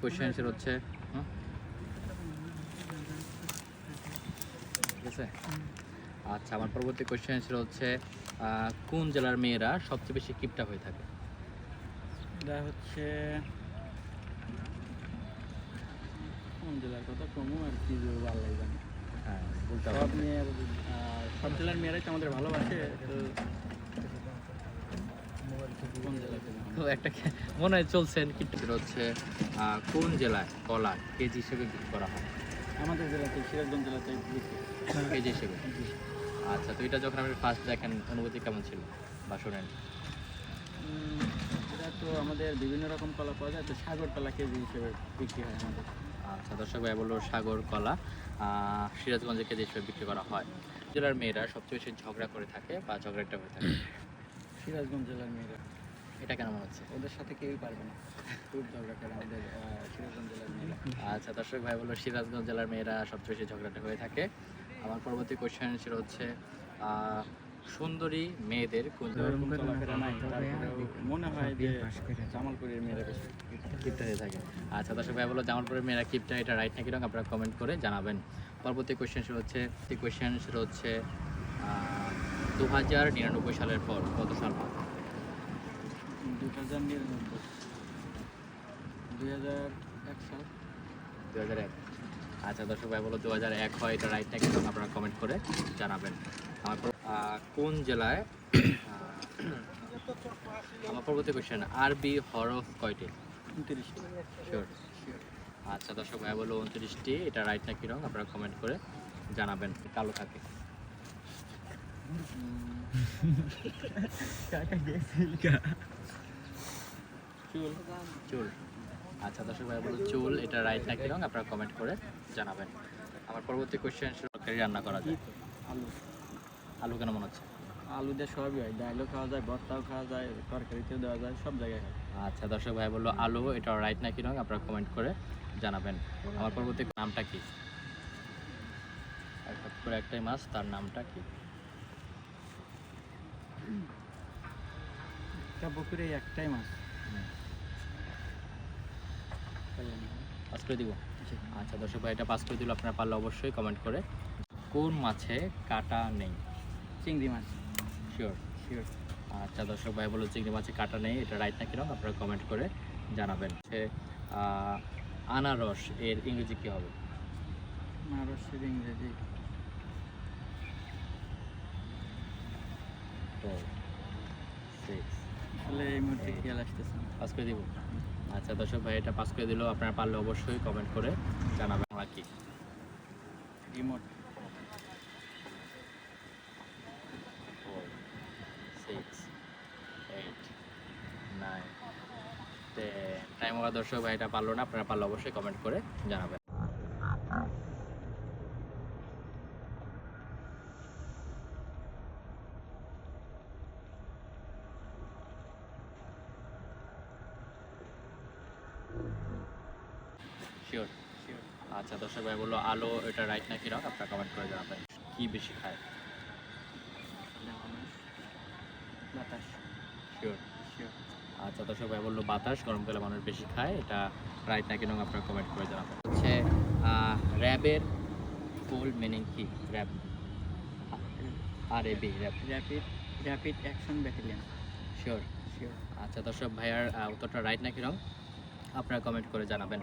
Question answer হচ্ছে? ঠিক আছে আচ্ছা আমার পরবর্তী কোয়েশ্চেন অ্যান্সার হচ্ছে কোন জেলার মেয়েরা সবচেয়ে বেশি কিপটা হয়ে থাকে? এটা হচ্ছে কোন জেলার কথা কমু আর কি ভালো জানি। হ্যাঁ বলতে সব মেয়ের সব জেলার মেয়েরাই তো আমাদের ভালোবাসে তো তো একটা মনে হয় চলছেন কিন্তু হচ্ছে কোন জেলায় কলা কেজি হিসেবে বিক্রি করা হয়? আমাদের জেলাতে সিরাজগঞ্জ জেলাতে কেজি হিসেবে? আচ্ছা তো এটা যখন আপনি ফার্স্ট দেখেন অনুভূতি কেমন ছিল? বা শোনেন। এটা তো আমাদের বিভিন্ন রকম কলা পাওয়া যায় তো সাগর কলা কেজি হিসেবে বিক্রি হয় আমাদের। আচ্ছা দর্শক ভাই বলল সাগর কলা সিরাজগঞ্জে কেজি হিসেবে বিক্রি করা হয়। জেলার মেয়েরা সবচেয়ে বেশি ঝগড়া করে থাকে বা ঝগড়াটা হয়ে থাকে। সিরাজগঞ্জ জেলার মেয়েরা। এটা কেন মনে হচ্ছে? ওদের সাথে কেউই পারবে না। খুব ঝগড়া করে আমাদের সিরাজগঞ্জ জেলার মেয়েরা। আচ্ছা দর্শক ভাই বলল সিরাজগঞ্জ জেলার মেয়েরা সবচেয়ে বেশি ঝগড়াটা হয়ে থাকে। আমার পরবর্তী কোয়েশ্চেন ছিল হচ্ছে সুন্দরী মেয়েদের মনে হয় যে জামালপুরের মেয়েরা বেশি কিপটা হয়ে থাকে। আচ্ছা দর্শক ভাই বলো জামালপুরের মেয়েরা কিপটা এটা রাইট নাকি রং আপনারা কমেন্ট করে জানাবেন। পরবর্তী কোয়েশ্চেন সেটা হচ্ছে কোয়েশ্চেন সেটা হচ্ছে দু হাজার নিরানব্বই সালের পর কত সাল হয়? দুই হাজার নিরানব্বই। দুই হাজার এক সাল। দু হাজার এক। আচ্ছা দর্শক ভাই বলো দু হাজার এক হয় এটা রাইট নাকি আপনারা কমেন্ট করে জানাবেন। আমার কোন জেলায় আমার পরবর্তী কোয়েশ্চেন আরবি হরফ কয়টি? উনত্রিশটি। শিওর আচ্ছা দর্শক ভাই বলো উনত্রিশটি এটা রাইট নাকি রং আপনারা কমেন্ট করে জানাবেন। কালো থাকে। চুল। চুল আচ্ছা দর্শক ভাই বলো চুল এটা রাইট নাকি রং আপনারা কমেন্ট করে জানাবেন। আমার পরবর্তী কোয়েশ্চেন তরকারি রান্না করা যায়। আলু। আলু কেন মনে হচ্ছে? আলু দিয়ে সবই হয়। ডাইলও খাওয়া যায় ভর্তাও খাওয়া যায় তরকারিতেও দেওয়া যায় সব জায়গায় আচ্ছা দর্শক ভাই বলল আলু এটা রাইট নাকি রং আপনারা কমেন্ট করে জানাবেন। আমার পরবর্তী নামটা কি? এক হাত করে একটাই মাছ তার নামটা কি? একটা পুকুরে একটাই মাছ। পাস করে দিব? আচ্ছা দর্শক ভাই এটা পাস করে দিল আপনারা পারলে অবশ্যই কমেন্ট করে। কোন মাছে কাটা নেই? চিংড়ি মাছ। শিওর শিওর আচ্ছা দর্শক ভাই বলো চিংড়ি মাছে কাটা নেই এটা রাইট নাকি রং আপনারা কমেন্ট করে জানাবেন। সে আনারস এর ইংরেজি কি হবে? আনারসের ইংরেজি। ফোর সিক্স আসলে এই মুহূর্তে খেয়াল আসতেছে পাস করে দিব? আচ্ছা দর্শক ভাই এটা পাস করে দিল আপনারা পারলে অবশ্যই কমেন্ট করে জানাবেন আমরা কি। রিমোট টাইম ওরা দর্শক ভাই এটা পারল না আপনারা পারলে অবশ্যই কমেন্ট করে জানাবেন। শিওর আচ্ছা দর্শক ভাই বলল আলো এটা রাইট নাকি রং আপনারা কমেন্ট করে জানাবেন কি বেশি খায়? বাতাস। শিওর আচ্ছা দর্শক ভাই বলল বাতাস গরমকালে মানুষ বেশি খায় এটা রাইট নাকি রং আপনারা কমেন্ট করে জানাবেন। হচ্ছে র্যাবের ফুল মিনিং কি? RAB R A B RAB rapid rapid action battalion sure sure আচ্ছা দর্শক ভাইয়ার উত্তরটা রাইট নাকি রং আপনারা কমেন্ট করে জানাবেন।